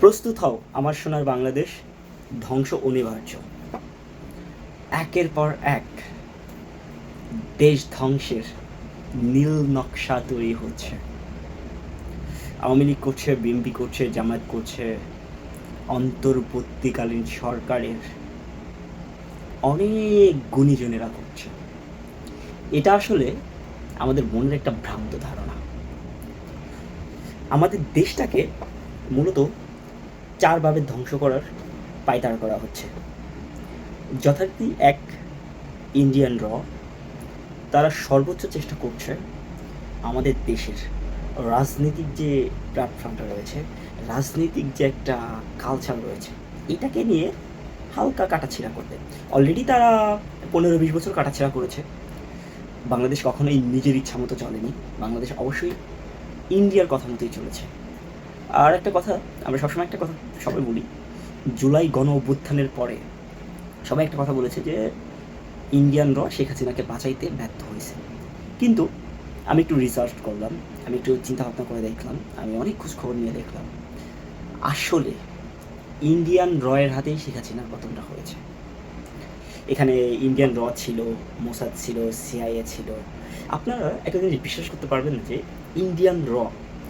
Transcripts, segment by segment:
প্রস্তুত হও, আমার সোনার বাংলাদেশ, ধ্বংস অনিবার্য। একের পর এক, দেশ ধ্বংসের নীল নকশা তৈরি হচ্ছে। আওয়ামী লীগ করছে, বিএনপি করছে, জামায়াত করছে, অন্তর্বর্তীকালীন সরকারের অনেক গুণীজনেরা করছে। এটা আসলে আমাদের মনের একটা ভ্রান্ত ধারণা। আমাদের দেশটাকে মূলত চারভাবে ধ্বংস করার পায়তারা করা হচ্ছে। যথারীতি এক ইন্ডিয়ান র, তারা সর্বোচ্চ চেষ্টা করছে আমাদের দেশের রাজনৈতিক যে প্ল্যাটফর্মটা রয়েছে, রাজনৈতিক যে একটা কালচার রয়েছে, এটাকে নিয়ে হালকা কাটাছিড়া করতে। অলরেডি তারা পনেরো বিশ বছর কাটাছিড়া করেছে। বাংলাদেশ কখনোই নিজের ইচ্ছা মতো চলেনি। বাংলাদেশ অবশ্যই ইন্ডিয়ার কথা মতোই চলেছে। আর একটা কথা, আমরা সবসময় একটা কথা সবাই বলি, জুলাই গণ অভ্যুত্থানের পরে সবাই একটা কথা বলেছে যে ইন্ডিয়ানরা শেখ হাসিনাকে বাঁচাইতে ব্যর্থ হয়েছে। কিন্তু আমি একটু রিসার্চ করলাম, আমি একটু চিন্তা ভাবনা করে দেখলাম, আমি অনেক খোঁজ খবর নিয়ে দেখলাম। আসলে ইন্ডিয়ান রয়ের হাতেই শেখ হাসিনার পতনটা হয়েছে। এখানে ইন্ডিয়ান র ছিল, মোসাদ ছিল সিআইএ ছিল। আপনারা একটা জিনিস বিশ্বাস করতে পারবেন যে ইন্ডিয়ান র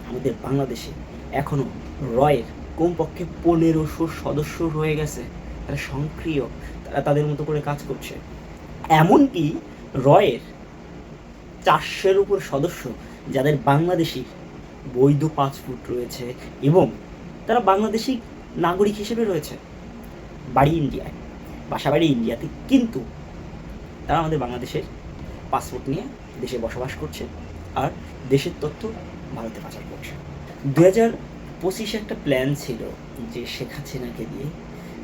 আমাদের বাংলাদেশে এখনও রয়ের কমপক্ষে পনেরোশো সদস্য রয়ে গেছে। তারা সক্রিয় তারা তাদের মতো করে কাজ করছে। এমনকি রয়ের চারশোর উপর সদস্য, যাদের বাংলাদেশি বৈধ পাসপোর্ট রয়েছে এবং তারা বাংলাদেশি নাগরিক হিসেবে রয়েছে। বাড়ি ইন্ডিয়ায়, বাসা বাড়ি ইন্ডিয়াতে। কিন্তু তারা আমাদের বাংলাদেশের পাসপোর্ট নিয়ে দেশে বসবাস করছে আর দেশের তথ্য ভারতে পাচার করছে। দু হাজার পঁচিশে একটা প্ল্যান ছিল যে শেখ হাসিনাকে দিয়ে।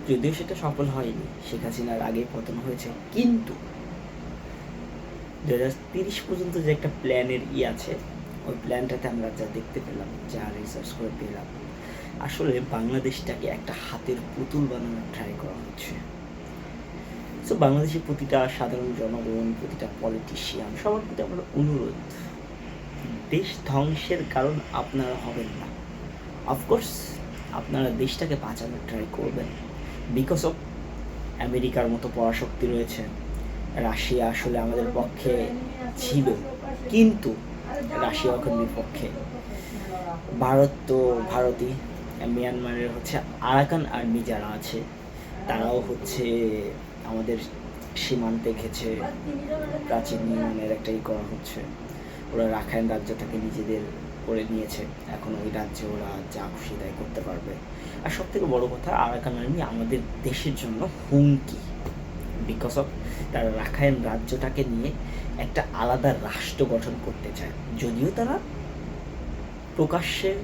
যদিও সেটা সফল হয়নি, শেখ হাসিনার আগে পতন হয়েছে, কিন্তু দু হাজার তিরিশ পর্যন্ত যে একটা প্ল্যানের ই আছে, ওই প্ল্যানটাতে আমরা যা দেখতে পেলাম, যা রিসার্চ করে পেলাম, আসলে বাংলাদেশটাকে একটা হাতের পুতুল বানানোর ট্রাই করা হচ্ছে। সো বাংলাদেশের প্রতিটা সাধারণ জনগণ, প্রতিটা পলিটিশিয়ান সবার প্রতি আমার অনুরোধ দেশ ধ্বংসের কারণ আপনারা হবেন না। অফকোর্স আপনারা দেশটাকে বাঁচানোর ট্রাই করবেন। বিকজ অফ আমেরিকার মতো পরাশক্তি রয়েছে, রাশিয়া আসলে আমাদের পক্ষে ছিল, কিন্তু রাশিয়া এখন বিপক্ষে। ভারত তো ভারতই মিয়ানমারের হচ্ছে আরাকান আর্মি যারা আছে, তারাও হচ্ছে আমাদের সীমান্তে ঘেছে প্রাচীন নিয়মের একটাই করা হচ্ছে। ওরা রাখাইন রাজ্যটাকে নিজেদের করে নিয়েছে। এখন ওই রাজ্যে ওরা যা খুশি তাই করতে পারবে। আর সব থেকে বড় কথা, আরাকান আর্মি আমাদের দেশের জন্য হুমকি। বিকজ অফ তারা রাখাইন রাজ্যটাকে নিয়ে একটা আলাদা রাষ্ট্র গঠন করতে চায়। যদিও তারা প্রকাশ্যে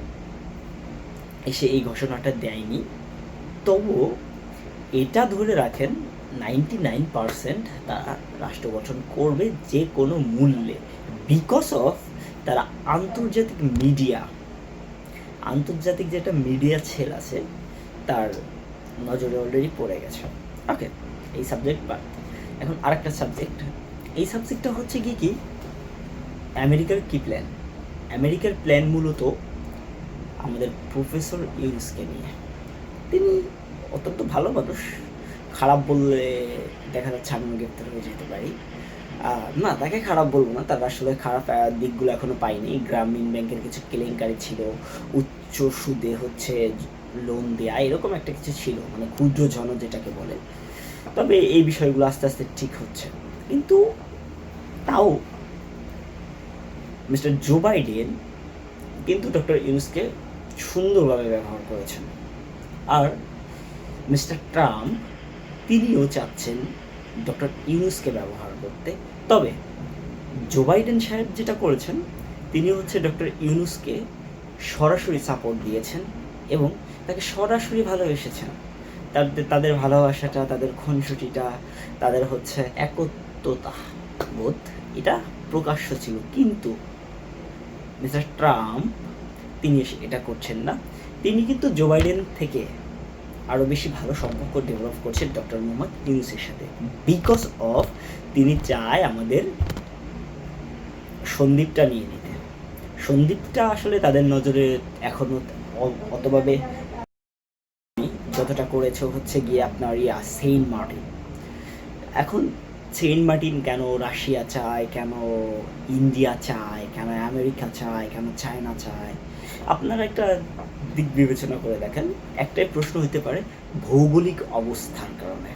এসে এই ঘোষণাটা দেয়নি, তবুও এটা ধরে রাখেন নাইনটি নাইন পারসেন্ট তারা রাষ্ট্র গঠন করবে যে কোনো মূল্যে বিকজ অফ তারা আন্তর্জাতিক মিডিয়া আন্তর্জাতিক যেটা মিডিয়া ছেল আছে, তার নজরে অলরেডি পড়ে গেছে। ওকে এই সাবজেক্ট বাদ এখন আরেকটা সাবজেক্ট এই সাবজেক্টটা হচ্ছে কি কি? আমেরিকার কি প্ল্যান আমেরিকার প্ল্যান মূলত আমাদের প্রফেসর ইউনুসকে নিয়ে। তিনি অত্যন্ত ভালো মানুষ। খারাপ বললে দেখা যাচ্ছে আমি গ্রেপ্তার হয়ে যেতে পারি। না, তাকে খারাপ বলব না, তার আসলে খারাপ দিকগুলো এখনও পাইনি। গ্রামীণ ব্যাংকের কিছু কেলেঙ্কারি ছিল, উচ্চ সুদে হচ্ছে লোন দেয়া, এরকম একটা কিছু ছিল মানে ক্ষুদ্র জন যেটাকে বলে। তবে এই বিষয়গুলো আস্তে আস্তে ঠিক হচ্ছে। কিন্তু তাও মিস্টার জো বাইডেন কিন্তু ডক্টর ইউনুসকে সুন্দরভাবে ব্যবহার করেছেন। আর মিস্টার ট্রাম্প তিনিও চাচ্ছেন ডক্টর ইউনুসকে ব্যবহার করতে। তবে জো বাইডেন সাহেব যেটা করেছেন, তিনি হচ্ছে ডক্টর ইউনুসকে সরাসরি সাপোর্ট দিয়েছেন এবং তাকে সরাসরি ভালোবেসেছেন। তাদের তাদের ভালোবাসাটা, তাদের খুনসুটিটা, তাদের হচ্ছে একত্রতা বোধ, এটা প্রকাশ্য ছিল। কিন্তু মিস্টার ট্রাম্প, তিনি এটা করছেন না। তিনি কিন্তু জো বাইডেন থেকে আরও বেশি ভালো সম্পর্ক ডেভেলপ করছেন ডক্টর মোহাম্মদ ইউনুসের সাথে। বিকজ অফ তিনি চায় আমাদের সন্দীপটা নিয়ে নিতে। সন্দীপটা আসলে তাদের নজরে এখনও অতভাবে যতটা করেছে হচ্ছে গিয়ে আপনার ইয়া সেন্ট মার্টিন। এখন সেন্ট মার্টিন কেন রাশিয়া চায়, কেন ইন্ডিয়া চায়, কেন আমেরিকা চায়, কেন চায়না চায়? আপনারা একটা দিক বিবেচনা করে দেখেন, একটাই প্রশ্ন হতে পারে, ভৌগোলিক অবস্থার কারণে।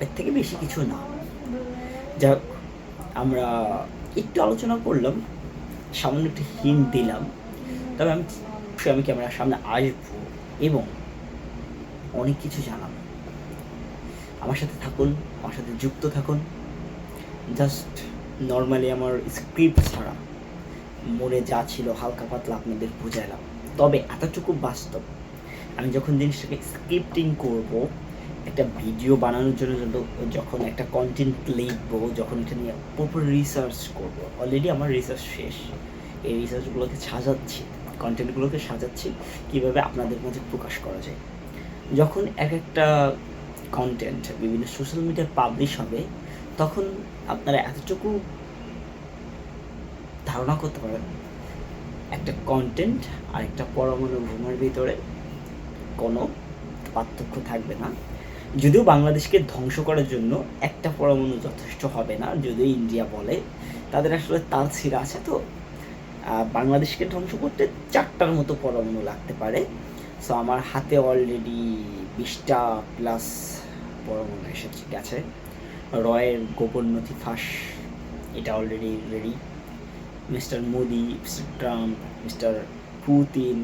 এর থেকে বেশি কিছু না। যাক, আমরা একটু আলোচনা করলাম, সামান্য একটু হিন্ট দিলাম, তবে আমি আমি ক্যামেরার সামনে আসব এবং অনেক কিছু জানাব। আমার সাথে থাকুন, আমার সাথে যুক্ত থাকুন। জাস্ট নর্মালি আমার স্ক্রিপ্ট ছাড়া মনে যা ছিল হালকা পাতলা আপনাদের বুঝাইলাম। তবে এতটুকু বাস্তব। আমি যখন জিনিসটাকে স্ক্রিপ্টিং করব, একটা ভিডিও বানানোর জন্য যখন একটা কন্টেন্ট লিখব, যখন এটা নিয়ে প্রপার রিসার্চ করব অলরেডি আমার রিসার্চ শেষ। এই রিসার্চগুলোকে সাজাচ্ছি কন্টেন্টগুলোকে সাজাচ্ছি, কীভাবে আপনাদের মধ্যে প্রকাশ করা যায়। যখন এক একটা কন্টেন্ট বিভিন্ন সোশ্যাল মিডিয়ায় পাবলিশ হবে, তখন আপনারা এতটুকু ধারণা করতে পারেন একটা কন্টেন্ট আর একটা পরমাণু বোমার ভিতরে কোনো পার্থক্য থাকবে না। যদিও বাংলাদেশকে ধ্বংস করার জন্য একটা পরমাণু যথেষ্ট হবে না, যদিও ইন্ডিয়া বলে। তাদের আসলে তাল ছিঁড়া আছে, তো বাংলাদেশকে ধ্বংস করতে চারটার মতো পরমাণু লাগতে পারে। সো আমার হাতে অলরেডি বিশটা প্লাস পরমাণু এসেছে গেছে রয়ের গোপন নথি ফাঁস, এটা already ready mister Modi mister Trump mister Putin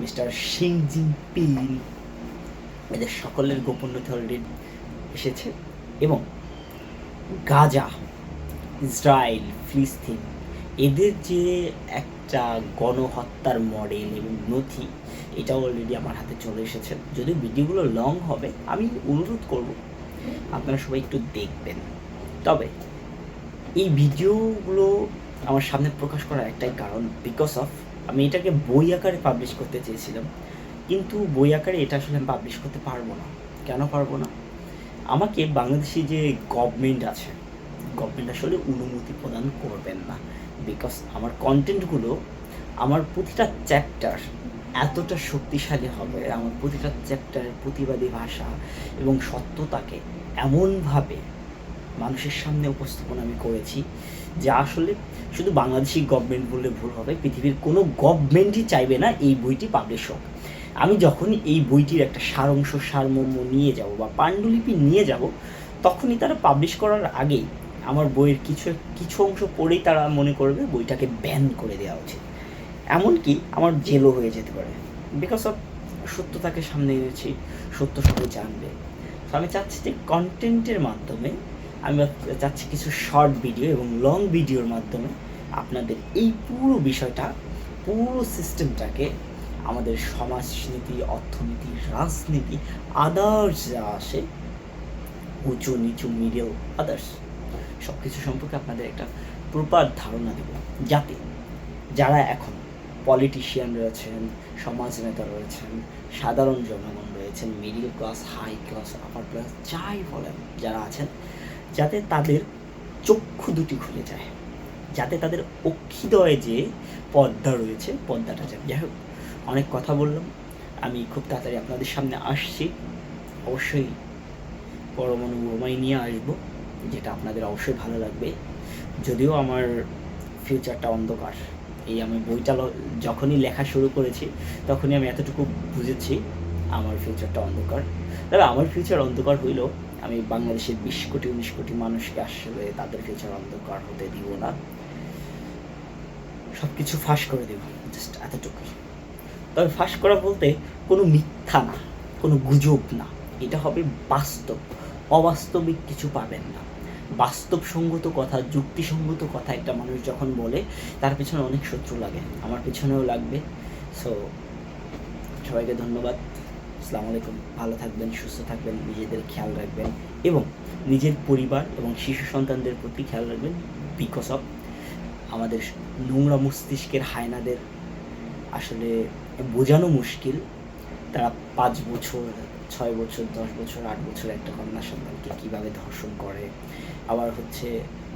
mister শিং জিনপিং এদের সকলের গোপন নথি অলরেডি এসেছে এবং গাজা, ইসরায়েল, ফিলিস্তিন, এদের যে একটা গণহত্যার মডেল এবং নথি, এটা অলরেডি আমার হাতে চলে এসেছে। যদিও ভিডিওগুলো লং হবে, আমি অনুরোধ করব, আপনারা সবাই একটু দেখবেন। তবে এই ভিডিওগুলো আমার সামনে প্রকাশ করার একটাই কারণ বিকজ অফ আমি এটাকে বই আকারে পাবলিশ করতে চেয়েছিলাম, কিন্তু বই আকারে এটা আসলে আমি পাবলিশ করতে পারব না। কেন পারব না? আমাকে বাংলাদেশি যে গভর্নমেন্ট আছে গভর্নমেন্ট আসলে অনুমতি প্রদান করবেন না বিকজ আমার কন্টেন্টগুলো আমার প্রতিটা চ্যাপ্টার এতটা শক্তিশালী হবে, আমার প্রতিটা চ্যাপ্টারের প্রতিবাদী ভাষা এবং সত্যতাকে এমনভাবে মানুষের সামনে উপস্থাপন আমি করেছি যা আসলে শুধু বাংলাদেশি গভর্নমেন্ট বললে ভুল হবে, পৃথিবীর কোনো গভর্নমেন্টই চাইবে না এই বইটি পাবলিশ হোক। আমি যখন এই বইটির একটা সারাংশ, সারমর্ম নিয়ে যাব বা পাণ্ডুলিপি নিয়ে যাব, তখনই তারা পাবলিশ করার আগেই আমার বইয়ের কিছু কিছু অংশ পড়েই তারা মনে করবে বইটাকে ব্যান করে দেওয়া উচিত। এমনকি আমার জেলও হয়ে যেতে পারে। বিকজ অফ সত্যতাকে সামনে এনেছি, সত্য সবাই জানবে। আমি চাচ্ছি যে কন্টেন্টের মাধ্যমে আমি চাচ্ছি কিছু শর্ট ভিডিও এবং লং ভিডিওর মাধ্যমে আপনাদের এই পুরো বিষয়টা, পুরো সিস্টেমটাকে আমাদের সমাজনীতি, অর্থনীতি, রাজনীতি আদার্স যা আসে, উঁচু, নিচু মিডল আদার্স সব কিছু সম্পর্কে আপনাদের একটা প্রপার ধারণা দেব। যাতে যারা এখন পলিটিশিয়ান রয়েছেন, সমাজ নেতা রয়েছেন, সাধারণ জনগণ রয়েছেন middle class high class upper class যাই বলেন, যারা আছেন যাতে তাদের চক্ষু দুটি খুলে যায়। যাতে তাদের অক্ষিদয়ে যে পর্দা রয়েছে পর্দাটা যায়। যাই হোক, অনেক কথা বললাম। আমি খুব তাড়াতাড়ি আপনাদের সামনে আসছি। অবশ্যই পরমাণু বোমাই নিয়ে আসব, যেটা আপনাদের অবশ্যই ভালো লাগবে। যদিও আমার ফিউচারটা অন্ধকার। এই আমি বইটা যখনই লেখা শুরু করেছি, তখনই আমি এতটুকু বুঝেছি, আমার ফিউচারটা অন্ধকার। তবে আমার ফিউচার অন্ধকার হইলেও আমি বাংলাদেশের বিশ কোটি, উনিশ কোটি মানুষকে আসলে তাদের ফিউচার অন্ধকার হতে দিব না সব কিছু ফাঁস করে দেব জাস্ট এতটুকুই। তবে ফাঁস করা বলতে কোনো মিথ্যা না, কোনো গুজব না, এটা হবে বাস্তব, অবাস্তবিক কিছু পাবেন না। বাস্তবসঙ্গত কথা, যুক্তিসঙ্গত কথা একটা মানুষ যখন বলে, তার পিছনে অনেক শত্রু লাগে, আমার পিছনেও লাগবে। সো সবাইকে ধন্যবাদ। আসসালামু আলাইকুম। ভালো থাকবেন, সুস্থ থাকবেন, নিজেদের খেয়াল রাখবেন এবং নিজের পরিবার এবং শিশু সন্তানদের প্রতি খেয়াল রাখবেন বিকজ অফ আমাদের নোংরা মস্তিষ্কের হায়নাদের আসলে বোঝানো মুশকিল। তারা পাঁচ বছর, ছয় বছর, দশ বছর, আট বছর একটা কন্যা সন্তানকে কীভাবে ধর্ষণ করে? আবার হচ্ছে,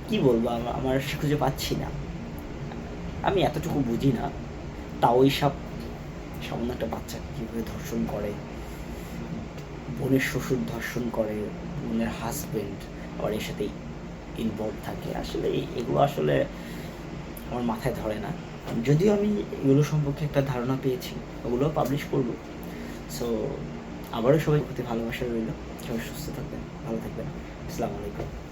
কি বলব আমার খুঁজে পাচ্ছি না। আমি এতটুকু বুঝি না। তাও সব সামান্য একটা বাচ্চাকে কীভাবে ধর্ষণ করে? বোনের শ্বশুর ধর্ষণ করে, বোনের হাজবেন্ড আবার এর সাথে ইনভলভ থাকে। আসলে এগুলো আসলে আমার মাথায় ধরে না। যদিও আমি এগুলো সম্পর্কে একটা ধারণা পেয়েছি, ওগুলো পাবলিশ করব। সো আবারও সবাই প্রতি ভালোবাসা রইল। সবাই সুস্থ থাকবেন, ভালো থাকবেন। আসসালামু আলাইকুম।